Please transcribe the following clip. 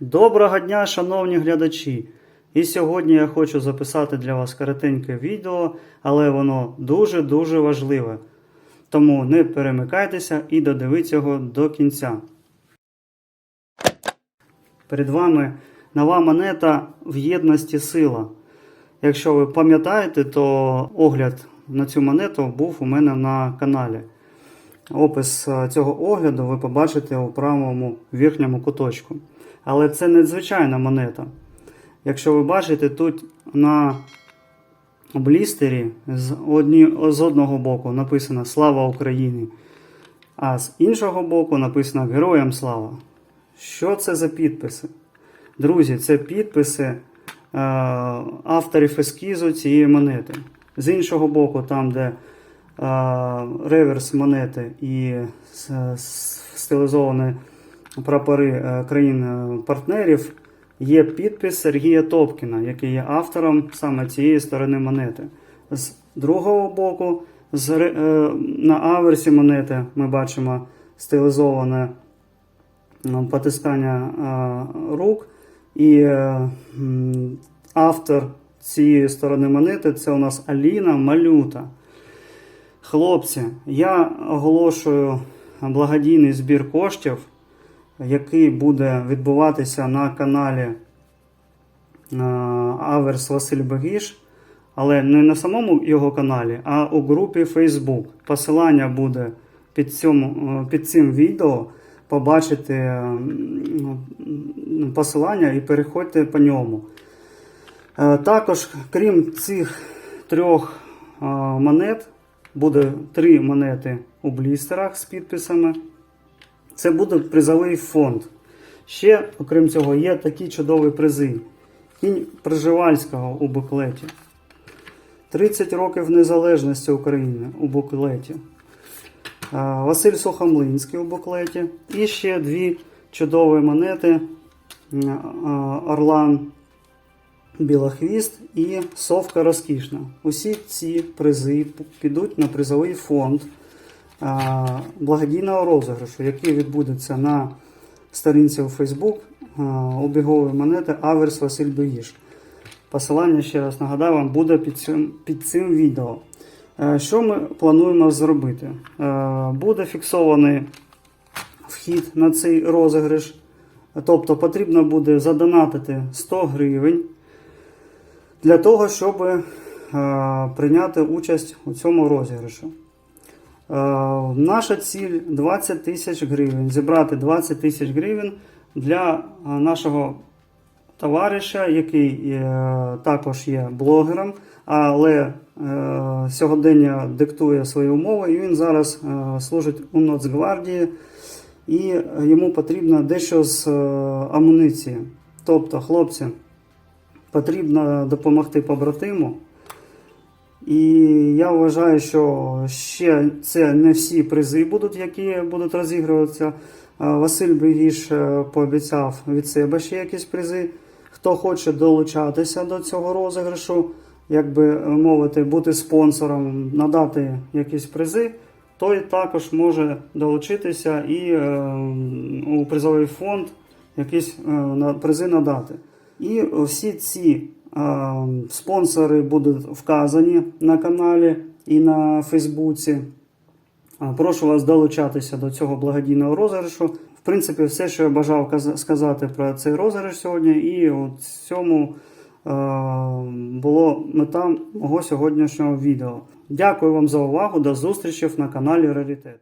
Доброго дня, шановні глядачі! І сьогодні я хочу записати для вас коротеньке відео, але воно дуже-дуже важливе. Тому не перемикайтеся і додивіться його до кінця. Перед вами нова монета в єдності сила. Якщо ви пам'ятаєте, то огляд на цю монету був у мене на каналі. Опис е, цього огляду ви побачите у правому верхньому куточку. Але це не звичайна монета. Якщо ви бачите, тут на блістері з, одні, з одного боку написано Слава Україні, а з іншого боку написано Героям Слава. Що це за підписи? Друзі, це підписи е, авторів ескізу цієї монети. З іншого боку, там, де е, реверс монети і с- с- стилізовані прапори е, країн-партнерів, є підпис Сергія Топкіна, який є автором саме цієї сторони монети. З другого боку, з, е, на аверсі монети ми бачимо стилізоване потискання е, рук. І е, автор цієї сторони монети це у нас Аліна Малюта. Хлопці, я оголошую благодійний збір коштів, який буде відбуватися на каналі е, Аверс Василь Багіш, але не на самому його каналі, а у групі Facebook. Посилання буде під, цьому, е, під цим відео. Побачите е, посилання і переходьте по ньому. Також, крім цих трьох монет, буде три монети у блістерах з підписами. Це буде призовий фонд. Ще, окрім цього, є такі чудові призи. Кінь Пржевальського у буклеті. 30 років незалежності України у буклеті. Василь Сухомлинський у буклеті. І ще дві чудові монети. Орлан Білохвіст і Совка Розкішна. Усі ці призи підуть на призовий фонд благодійного розіграшу, який відбудеться на сторінці у Facebook обігової монети Аверс Василь Бегіш. Посилання, ще раз нагадаю вам, буде під цим, під цим відео. Е, Що ми плануємо зробити? Е, Буде фіксований вхід на цей розіграш. Тобто потрібно буде задонатити 100 гривень для того, щоб е, прийняти участь у цьому розіграшу. Е, Наша ціль 20 тисяч гривень. Зібрати 20 тисяч гривень для е, нашого товариша, який е, також є блогером, але сьогодення диктує свої умови, і він зараз служить у Нацгвардії, і йому потрібно дещо з амуніції. Тобто, хлопці, потрібно допомогти побратиму. І я вважаю, що ще це не всі призи будуть, які будуть розігруватися. Василь Бегіш е, пообіцяв від себе ще якісь призи. Хто хоче долучатися до цього розіграшу, як би мовити, бути спонсором, надати якісь призи, той також може долучитися і е, у призовий фонд якісь е, призи надати. І всі ці е, спонсори будуть вказані на каналі і на Фейсбуці. Прошу вас долучатися до цього благодійного розіграшу. В принципі, все, що я бажав сказати про цей розіграш сьогодні, і у цьому е, було мета мого сьогоднішнього відео. Дякую вам за увагу. До зустрічі на каналі Раритет.